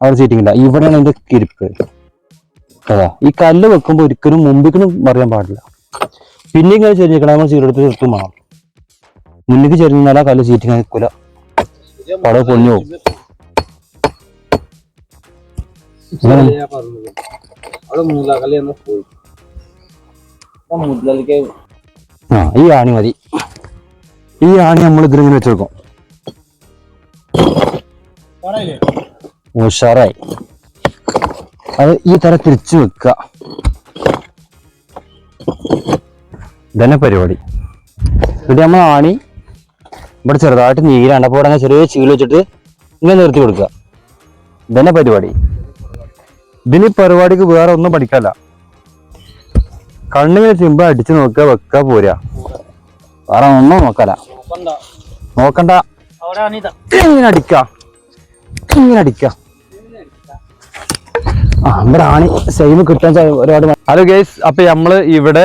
അവിടെ സീറ്റിംഗ് ഇല്ല ഇവിടെയാണ് അതിന്റെ കിരിപ്പ്. അതാ. ഈ കല്ല് വെക്കുമ്പോൾ ഒരിക്കലും മുമ്പിക്കലും മറിയാൻ പാടില്ല. പിന്നെ ഇങ്ങനെ ചെരിഞ്ഞിക്കണം നമ്മൾ സീറ്റെടുത്ത് നിർത്തും വേണം മുന്നിക്ക് ചെരിഞ്ഞാൽ ആ കല്ല് സീറ്റിംഗ് നിൽക്കില്ല പടവ് പൊളിഞ്ഞു പോകും. ആ ഈ ആണി മതി. ഈ ആണി നമ്മൾ ഇതിലിങ്ങനെ വെച്ചെടുക്കും. ഉഷാറായി. അത് ഈ തര തിരിച്ചു വെക്കുക. ഇതന്നെ പരിപാടി. ഇവിടെ നമ്മൾ ആണി ഇവിടെ ചെറുതായിട്ട് നീരാണ്ട് അപ്പോൾ ഇവിടെ ചെറിയ ചീൽ വെച്ചിട്ട് ഇങ്ങനെ നിർത്തി കൊടുക്കുക. ഇതന്നെ പരിപാടി. ഇതിന് പരിപാടിക്ക് വേറെ ഒന്നും പഠിക്കാല്ല കണ്ണിങ്ങനെ ചിമ്പ അടിച്ചു നോക്കുക വെക്കുക പോരാ വേറെ ഒന്നും നോക്കല നോക്കണ്ട. ഇങ്ങനെ അടിക്ക ഇങ്ങനെ അടിക്ക നമ്മുടെ സെയിം കിട്ടാൻ ഒരുപാട് ഹലോ ഗൈസ് അപ്പൊ നമ്മൾ ഇവിടെ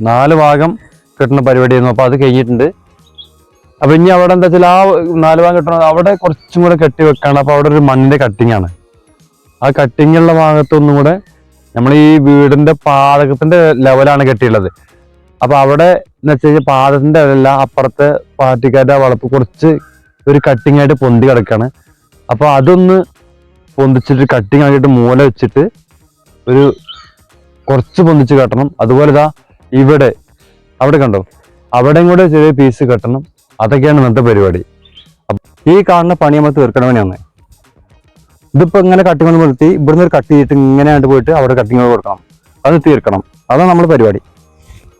നാല് ഭാഗം കിട്ടുന്ന പരിപാടി ആയിരുന്നു അപ്പൊ അത് കഴിഞ്ഞിട്ടുണ്ട്. അപ്പൊ ഇനി അവിടെ എന്താ വെച്ചാൽ ആ നാല് ഭാഗം കിട്ടണം അവിടെ കുറച്ചും കൂടെ കെട്ടി വെക്കാണ്. അപ്പൊ അവിടെ ഒരു മണ്ണിന്റെ കട്ടിങ് ആണ്. ആ കട്ടിങ് ഉള്ള ഭാഗത്തൊന്നും കൂടെ നമ്മൾ ഈ വീടിന്റെ പാതകത്തിന്റെ ലെവലാണ് കെട്ടിയുള്ളത്. അപ്പൊ അവിടെ എന്ന് വെച്ച് കഴിഞ്ഞാൽ പാദത്തിന്റെ അല്ല അപ്പുറത്തെ പാർട്ടിക്കാരുടെ വളപ്പ് കുറച്ച് ഒരു കട്ടിങ് ആയിട്ട് പൊന്തി കിടക്കാണ്. അപ്പൊ അതൊന്ന് പൊന്തിച്ചിട്ട് കട്ടിങ് ആക്കിയിട്ട് മൂല വെച്ചിട്ട് ഒരു കുറച്ച് പൊന്തിച്ച് കെട്ടണം. അതുപോലെ ഇതാ ഇവിടെ അവിടെ കണ്ടോ? അവിടെയും കൂടെ ചെറിയ പീസ് കെട്ടണം. അതൊക്കെയാണ് ഇന്നത്തെ പരിപാടി. ഈ കാണുന്ന പണി നമ്മൾ തീർക്കണമെന്നാണ് ഇതിപ്പോൾ ഇതിപ്പോ ഇങ്ങനെ കട്ടിങ് കൊണ്ട് നിർത്തി ഇവിടുന്ന് ഒരു കട്ട് ചെയ്തിട്ട് ഇങ്ങനെ ആയിട്ട് പോയിട്ട് അവിടെ കട്ടിങ് കൊടുക്കണം. അത് തീർക്കണം. അതാണ് നമ്മുടെ പരിപാടി.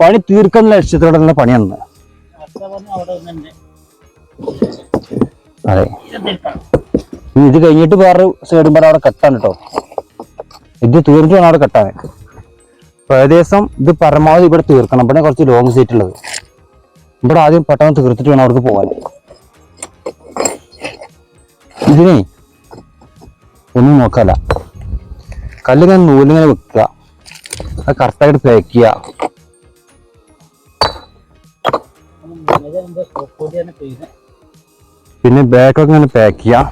പണി തീർക്കുന്ന ലക്ഷ്യത്തോടെ തന്നെ പണിയാണ് അതെ. ഇത് കഴിഞ്ഞിട്ട് വേറൊരു സൈഡും പറ അവിടെ കെട്ടാൻ കേട്ടോ ഇത് തീർന്നിട്ട് വേണം അവിടെ കെട്ടാൻ. ഏകദേശം ഇത് പരമാവധി ഇവിടെ തീർക്കണം. പിന്നെ കുറച്ച് ലോങ് സീറ്റ് ഉള്ളത്. ഇവിടെ ആദ്യം പെട്ടെന്ന് തീർത്തിട്ട് വേണം അവിടേക്ക് പോകാൻ. ഇതിനെ ഒന്നും നോക്കല്ല. കല്ലിങ്ങനെ നൂലിങ്ങനെ വെക്കുക. അത് കറക്റ്റായിട്ട് പാക്ക് ചെയ്യുക. പൊടിയാണ് പെയ്യുന്നത് പിന്നെ ബാക്കൊക്കെ ഇങ്ങനെ പാക്ക് ചെയ്യാം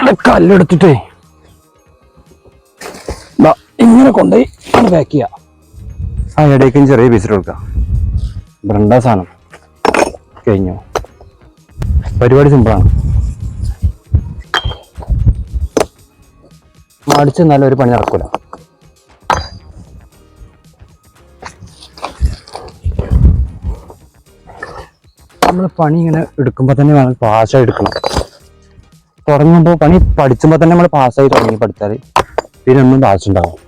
ഇവിടെ കല്ലെടുത്തിട്ടേ. ഇങ്ങനെ കൊണ്ടുപോയി പാക്ക് ചെയ്യാം. ആ ഇടയ്ക്കും ചെറിയ പീസിൽ കൊടുക്കാം. ബ്രണ്ട സാധനം. കഴിഞ്ഞു? പരിപാടി സിമ്പിളാണ് മടിച്ച് നല്ല ഒരു പണി നടക്കൂല. നമ്മൾ പണി ഇങ്ങനെ എടുക്കുമ്പോൾ തന്നെ വേണം പാശ എടുക്കണം. തുടങ്ങുമ്പോൾ പണി പഠിച്ചുമ്പോൾ തന്നെ നമ്മൾ പാസ്സായി തുടങ്ങി പഠിച്ചാൽ പിന്നെ ഒന്നും ആവശ്യമുണ്ടാവും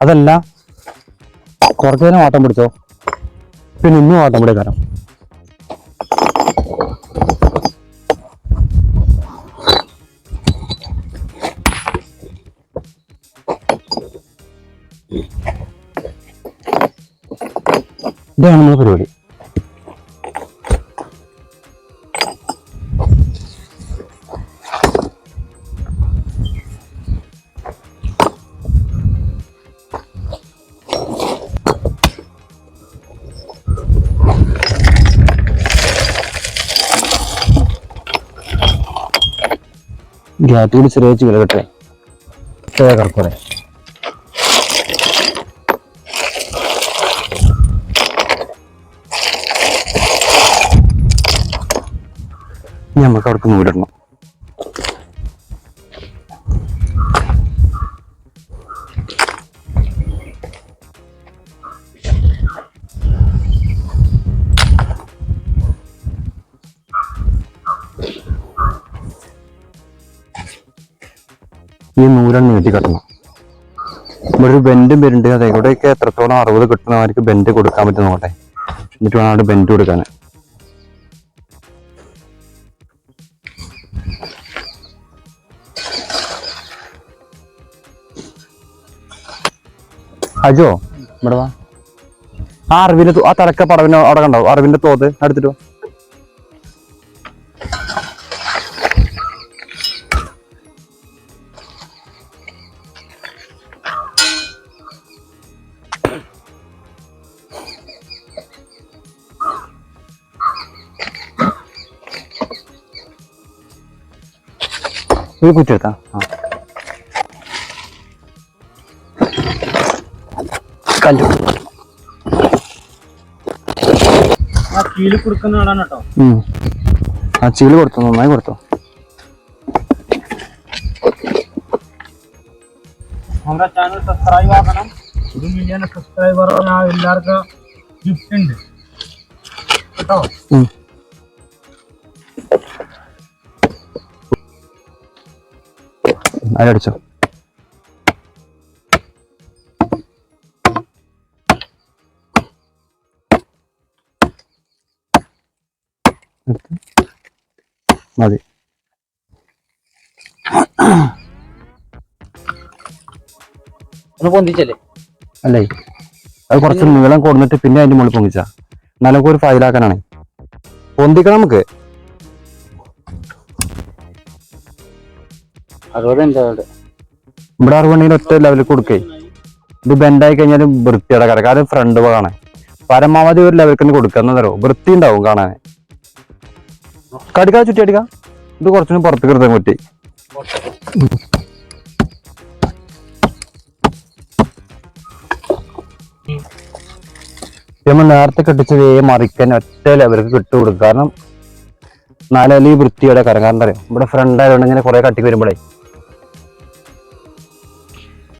അതല്ല കുറച്ച് നേരം ഓട്ടം പിടിച്ചോ? പിന്നെ ഒന്നും ഓട്ടം പിടി കാരണം ഇതാണ് നമ്മുടെ പരിപാടി. ഗ്യാപ്പിൽ ചെറിയ ചില കെട്ടേ കറക്കോടെ ഇനി നമുക്ക് അവർക്ക് നൂലിടണം. ഈ നൂലാണ് നീട്ടി കെട്ടണം. ഇവിടെ ഒരു ബെൻഡും വരുന്നുണ്ട്. അതെ ഇവിടെയൊക്കെ എത്രത്തോളം അറുപത് കിട്ടുന്നവർക്ക് ബെൻഡ് കൊടുക്കാൻ പറ്റും നോക്കട്ടെ. എന്നിട്ട് വേണം അവിടെ ബെൻഡ് കൊടുക്കാൻ അജോ ഇവിടെ വാ. ആ അറിവിന്റെ ആ തലക്ക പടവിന് അവിടെ കണ്ടോ? അറിവിന്റെ തോത് എടുത്തിട്ടോ? ഇത് കുറ്റെടുത്താ ആ. കല്ലു. ആ ചീൽ കൊടുക്കുന്ന ആളാണ് കേട്ടോ. ആ ചീൽ കൊടുത്തു? നന്നായി കൊടുത്തു? നമ്മുടെ ചാനൽ സബ്സ്ക്രൈബ് ആക്കണം. ഒരു മില്യൺ സബ്സ്ക്രൈബർ എല്ലാവർക്കും ഗിഫ്റ്റ് ഉണ്ട്. കേട്ടോ? അതിലടിച്ചോ മതി. അല്ലേ? അത് കുറച്ച് നീളം കൊടുന്നിട്ട് പിന്നെ അതിന്റെ മുകളിൽ പൊങ്ങിച്ചാ എന്നാലും ഒരു ഫയലാക്കാനാണ് പൊന്തിക്കണം നമുക്ക്. ഇവിടെ അറിവുണ്ടെങ്കിൽ ഒറ്റ ലെവലിൽ കൊടുക്കേ. ഇത് ബെൻഡായി കഴിഞ്ഞാൽ വൃത്തിയുടെ കാര്യം കാരണം ഫ്രണ്ട് ഭാഗമാണ് പരമാവധി ഒരു ലെവലിൽ തന്നെ കൊടുക്കുക വൃത്തി ഉണ്ടാവും കാണാൻ കടിക്കാ ചുറ്റി അടിക്കാം ഇത് കുറച്ചൊന്നും പുറത്ത് കരുതാൻ കുറ്റി നമ്മൾ നേരത്തെ കെട്ടിച്ച് വേ മറിക്കാൻ ഒറ്റ ലെവലിൽ കിട്ടു കൊടുക്കും. കാരണം നാലല്ലേ വൃത്തിയുടെ കരം കാരണം പറയാ ഇവിടെ ഫ്രണ്ട് ആയതുകൊണ്ട് ഇങ്ങനെ കുറെ കട്ടിക്ക് വരുമ്പോഴേ